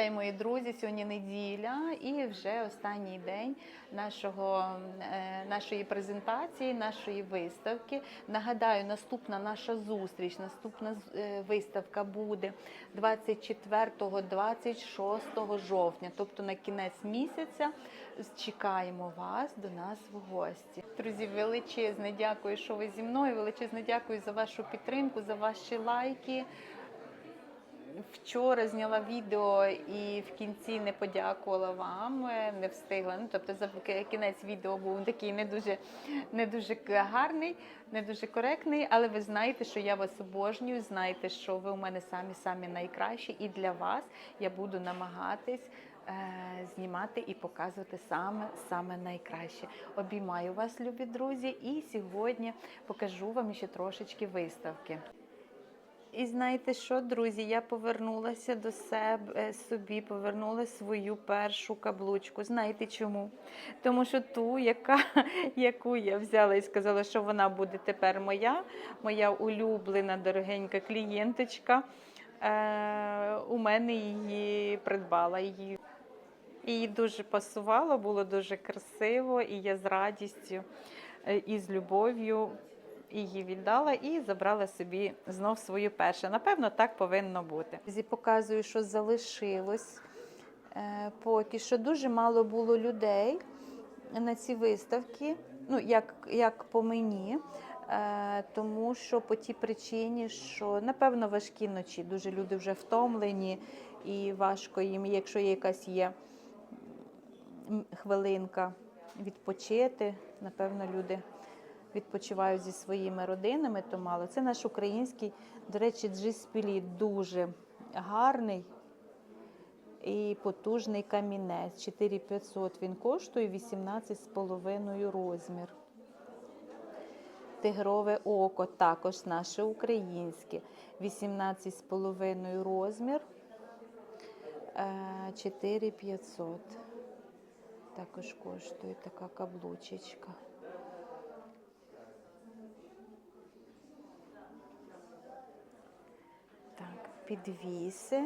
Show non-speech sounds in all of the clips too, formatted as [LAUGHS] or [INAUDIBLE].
Вітаю, мої друзі! Сьогодні неділя і вже останній день нашого, е, нашої презентації, нашої виставки. Нагадаю, наступна наша зустріч, наступна е, виставка буде 24-26 жовтня, тобто на кінець місяця. Чекаємо вас до нас в гості. Друзі, величезне дякую, що ви зі мною. Величезне дякую за вашу підтримку, за ваші лайки. Вчора зняла відео і в кінці не подякувала вам, е, не встигла. Ну, тобто за кінець відео був такий не дуже, не дуже гарний, не дуже коректний, але ви знаєте, що я вас обожнюю, знаєте, що ви у мене самі самі найкращі, і для вас я буду намагатись. е, Знімати і показувати саме саме найкраще. Обіймаю вас, любі друзі, і сьогодні покажу вам ще трошечки виставки. І знаєте що, друзі? Я повернулася до себе собі, повернула свою першу каблучку. Знаєте чому? Тому що ту, яка, [LAUGHS] яку я взяла і сказала, що вона буде тепер моя, моя улюблена дорогенька клієнточка. Е, у мене її придбала її. Їй дуже пасувало, було дуже красиво, і я з радістю е, і з любов'ю її віддала і забрала собі знов свою першу. Напевно, так повинно бути. Показую, що залишилось. Е, Поки що дуже мало було людей на ці виставки, ну як, як по мені. Е, Тому що по тій причині, що напевно важкі ночі, дуже люди вже втомлені і важко їм, якщо є якась є хвилинка відпочити, напевно, люди відпочивають зі своїми родинами, то мало. Це наш український, до речі, джиспілі дуже гарний і потужний камінець. 4500 він коштує 18,5 розмір. Тигрове око також наше українське. 18,5 розмір. Е, 4500. Також коштує така каблучечка. Так, підвіси.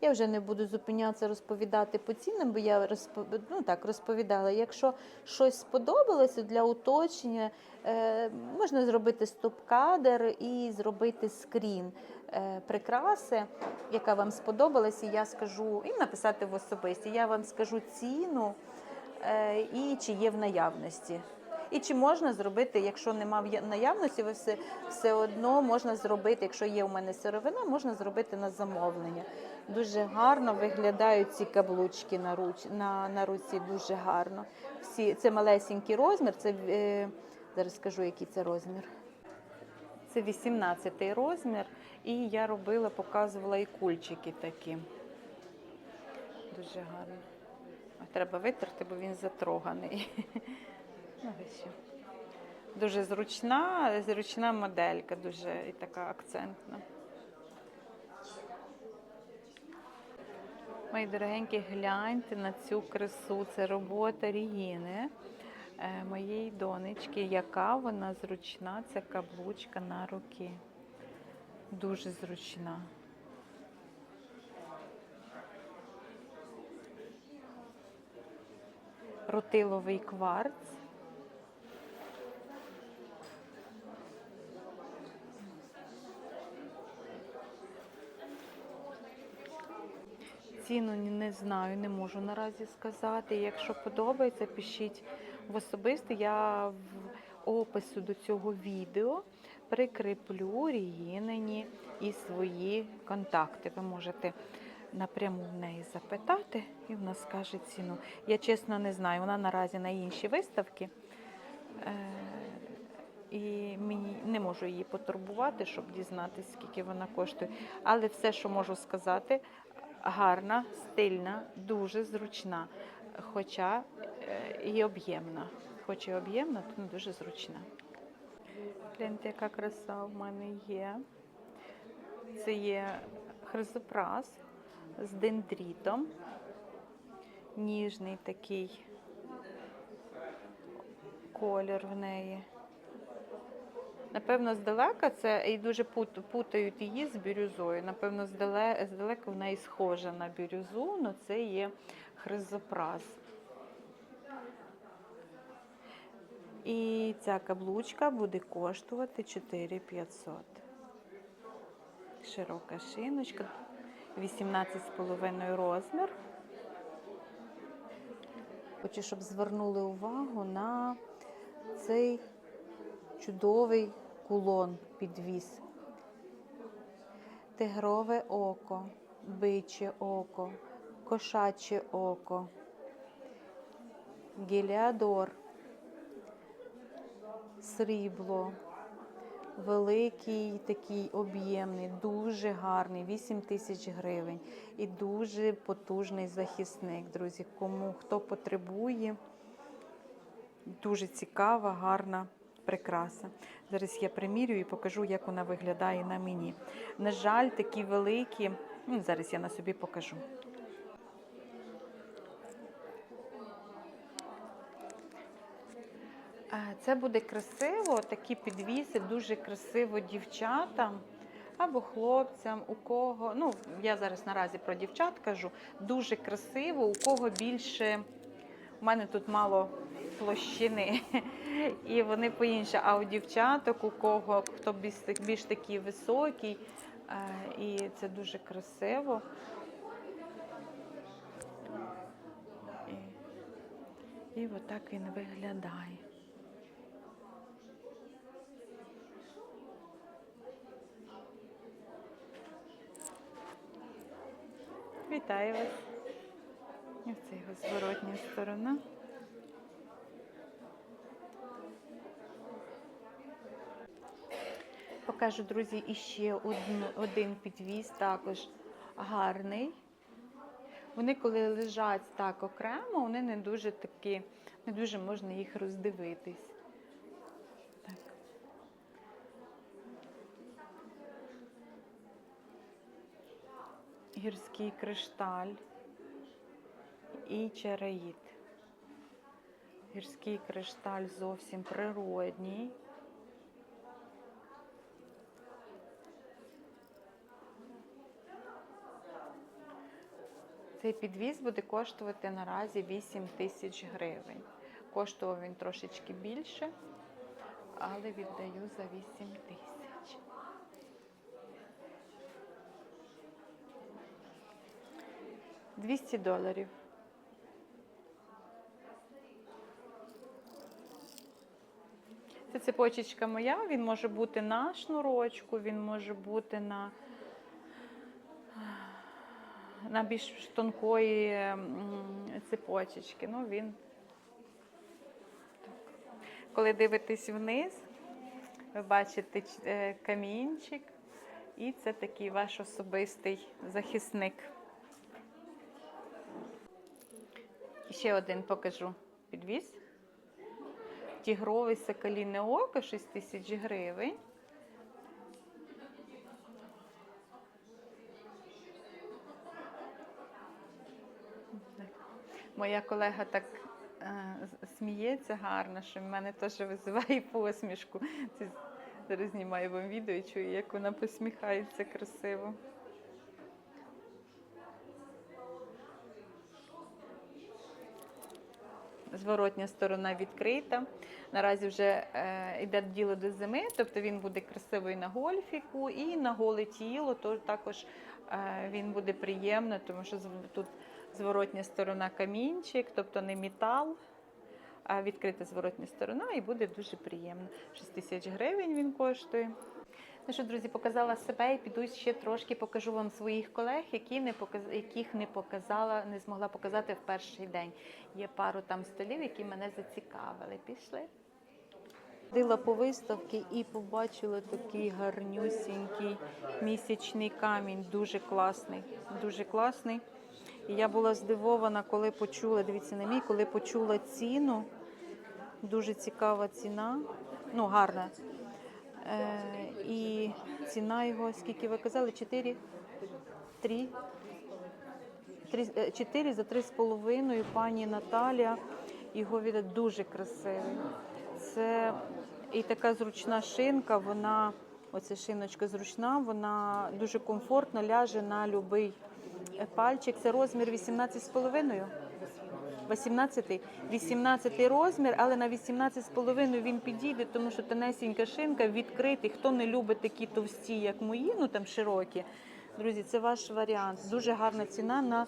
Я вже не буду зупинятися розповідати по цінам, бо я розпо... ну, так, розповідала. Якщо щось сподобалося для уточнення, е, можна зробити стоп-кадр і зробити скрін е, прикраси, яка вам сподобалася, я скажу, і написати в особисті. Я вам скажу ціну е, і чи є в наявності. І чи можна зробити, якщо нема наявності, ви все, все одно можна зробити, якщо є у мене сировина, можна зробити на замовлення. Дуже гарно виглядають ці каблучки на, руч, на, на руці, дуже гарно. Всі, це малесенький розмір, це, е, зараз скажу, який це розмір. Це 18 розмір, і я робила, показувала і кульчики такі. Дуже гарно. Треба витерти, бо він затроганий. [LAUGHS] Дуже зручна, зручна моделька, дуже і така акцентна. Мої дорогенькі, гляньте на цю красу. Це робота Рігіни, е, моєї донечки, яка вона зручна, ця каблучка на руки. Дуже зручна. Рутиловий кварц. Ціну не знаю, не можу наразі сказати. Якщо подобається, пишіть в особисто. Я в опису до цього відео прикріплю Рігінині і свої контакти. Ви можете напряму в неї запитати, і вона скаже ціну. Я чесно не знаю, вона наразі на іншій виставці. Е, І мені не можу її потурбувати, щоб дізнатися, скільки вона коштує. Але все, що можу сказати, гарна, стильна, дуже зручна, хоча е, і об'ємна. Хоч і об'ємна, то дуже зручна. Гляньте, яка краса в мене є. Це є хризопрас з дендрітом. Ніжний такий колір в неї. Напевно, здалека це і дуже путають її з бірюзою. Напевно, здале, здалека вона і схожа на бірюзу, але це є хризопраз. І ця каблучка буде коштувати 4500. Широка шиночка, 18,5 розмір. Хочу, щоб звернули увагу на цей чудовий кулон підвіз. Тигрове око, биче око, кошаче око, геліадор, срібло, великий такий об'ємний, дуже гарний, 8 тисяч гривень і дуже потужний захисник, друзі. Кому хто потребує, дуже цікава, гарна прикраса. Зараз я примірюю і покажу, як вона виглядає на мені. На жаль, такі великі. ну, Зараз я на собі покажу. Це буде красиво, такі підвіси, дуже красиво дівчатам або хлопцям, у кого. Ну, я зараз наразі про дівчат кажу. Дуже красиво, у кого більше. У мене тут мало площини, [LAUGHS] і вони по-інше. А у дівчаток, у кого хто більш, більш такий високий, е, і це дуже красиво. І, і отак він виглядає. Вітаю вас. Це його зворотня сторона. Покажу, друзі, іще одну, один підвіз, також гарний. Вони, коли лежать так окремо, вони не дуже такі, не дуже можна їх роздивитись. Так. Гірський кришталь і чараїд. Гірський кришталь зовсім природній. Цей підвіз буде коштувати наразі 8 тисяч гривень. Коштував він трошечки більше, але віддаю за 8 тисяч. Двісті доларів. Це цепочечка моя, він може бути на шнурочку, він може бути на на більш тонкої цепочечки. Ну, він. Коли дивитесь вниз, ви бачите е, камінчик, і це такий ваш особистий захисник. Ще один покажу підвіз. Тігровий соколіне око 6 тисяч гривень. Моя колега так е, сміється гарно, що в мене теж визиває посмішку. Це зараз знімаю вам відео і чую, як вона посміхається красиво. Зворотня сторона відкрита. Наразі вже е, йде діло до зими, тобто він буде красивий на гольфіку і на голе тіло, то також е, він буде приємно, тому що тут зворотня сторона камінчик, тобто не метал, а відкрита зворотня сторона, і буде дуже приємно. 6 тисяч гривень він коштує. Ну що, друзі, показала себе і піду ще трошки покажу вам своїх колег, які не показ... яких не показала, не змогла показати в перший день. Є пару там столів, які мене зацікавили. Пішли. Ходила по виставці і побачила такий гарнюсінький місячний камінь, дуже класний, дуже класний. І я була здивована, коли почула, дивіться на мій, коли почула ціну. Дуже цікава ціна, ну гарна. Е, і ціна його, скільки ви казали, 4, 3, 3 4 за 3,5 пані Наталія. Його віде дуже красивий. Це І така зручна шинка, вона, оця шиночка зручна, вона дуже комфортно ляже на будь-який пальчик. Це розмір 18,5. 18 18 розмір, але на 18,5 він підійде, тому що тонесенька шинка відкритий. Хто не любить такі товсті, як мої, ну там широкі. Друзі, це ваш варіант. Дуже гарна ціна на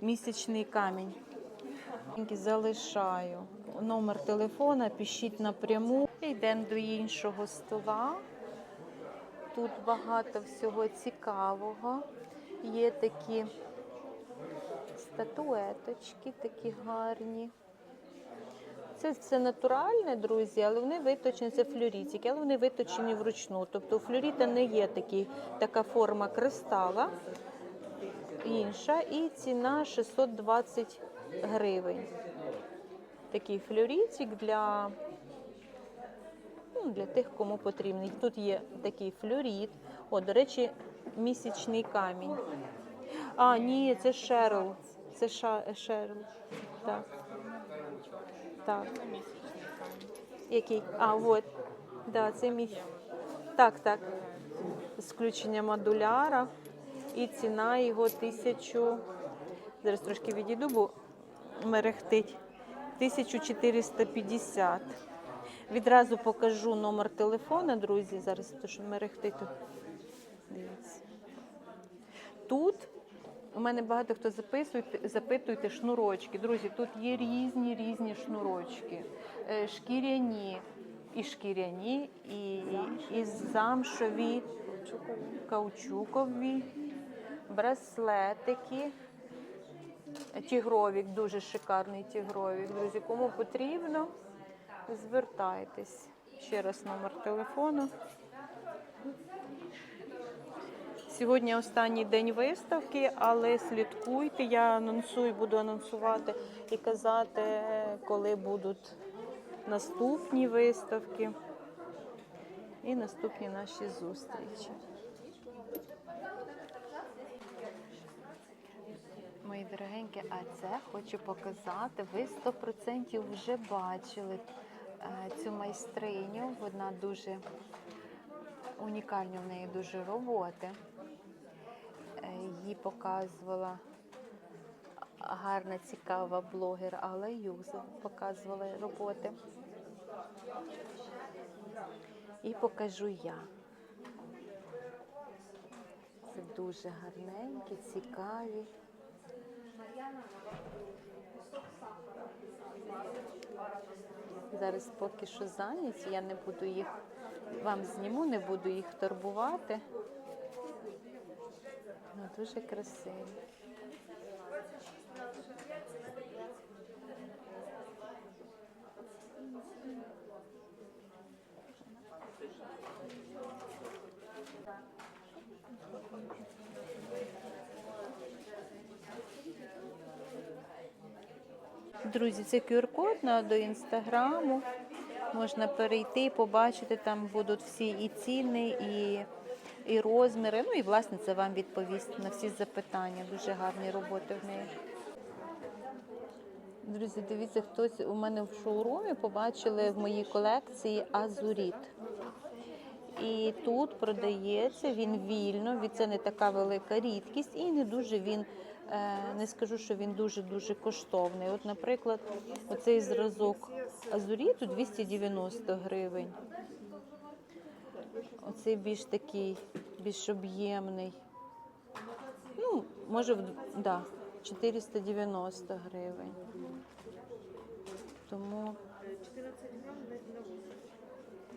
місячний камінь. Залишаю номер телефона, пишіть напряму. Йдемо до іншого стола. Тут багато всього цікавого. Є такі статуеточки, такі гарні. Це все натуральне, друзі, але вони виточені, це флюрітики, але вони виточені вручну. Тобто у флюріта не є такий, така форма кристала, інша, і ціна 620 гривень. Такий флюрітик для, ну, для тих, кому потрібний. Тут є такий флюріт. О, до речі, місячний камінь. А, ні, це Шерл. Це ша, Шерл. Так. Так. Який? А, от. Да, це мій. Так, так. З модуляра. І ціна його тисячу. Зараз трошки відійду, бо мерехтить. 1450. Відразу покажу номер телефона, друзі. Зараз то, що мерехтить. Дивіться. Тут у мене багато хто записує, запитуєте шнурочки. Друзі, тут є різні різні шнурочки. Е, Шкіряні, і шкіряні, і, і замшові, каучукові, браслетики. Тігровік, дуже шикарний тігровік. Друзі, кому потрібно, звертайтесь. Ще раз номер телефону. Сьогодні останній день виставки, але слідкуйте. Я анонсую, буду анонсувати і казати, коли будуть наступні виставки і наступні наші зустрічі. Мої дорогенькі, а це хочу показати. Ви 100% вже бачили е, цю майстриню. Вона дуже унікальні в неї дуже роботи. Її показувала гарна, цікава блогер Алла Юза, показувала роботи. І покажу я. Це дуже гарненькі, цікаві. Зараз поки що зайняті, я не буду їх вам зніму, не буду їх турбувати. Дуже красиві. Друзі, це QR-код до інстаграму. Можна перейти, побачити, там будуть всі і ціни, і, і розміри. Ну і власне це вам відповість на всі запитання. Дуже гарні роботи в неї. Друзі, дивіться, хтось у мене в шоурумі побачили в моїй колекції азуріт. І тут продається він вільно, від це не така велика рідкість, і не дуже він, е, не скажу, що він дуже-дуже коштовний. От, наприклад, оцей зразок азуріту 290 гривень. Оцей більш такий, більш об'ємний. Ну, може, да, 490 гривень. Тому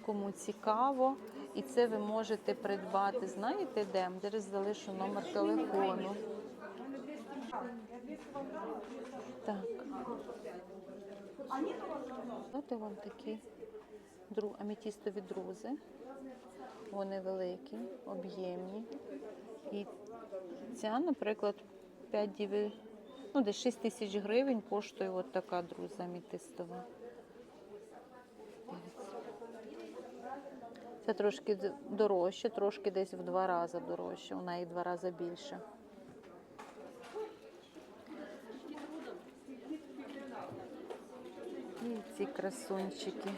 кому цікаво, і це ви можете придбати. Знаєте де? Зараз залишу номер телефону. Так. І вам дру- аметістові друзи. Вони великі, об'ємні. І ця, наприклад, 5 діви- ну, десь 6 тисяч гривень коштує от така друза аметистова. Це трошки дорожче, трошки десь в два рази дорожче, і в два рази більше. І ці красунчики.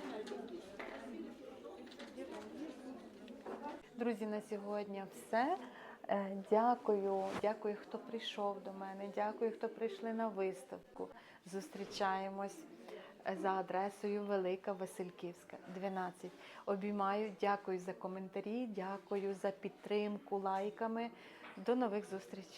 Друзі, на сьогодні все. Е, Дякую, дякую, хто прийшов до мене. Дякую, хто прийшли на виставку. Зустрічаємось е, за адресою Велика Васильківська, 12. Обіймаю, дякую за коментарі, дякую за підтримку лайками. До нових зустрічей.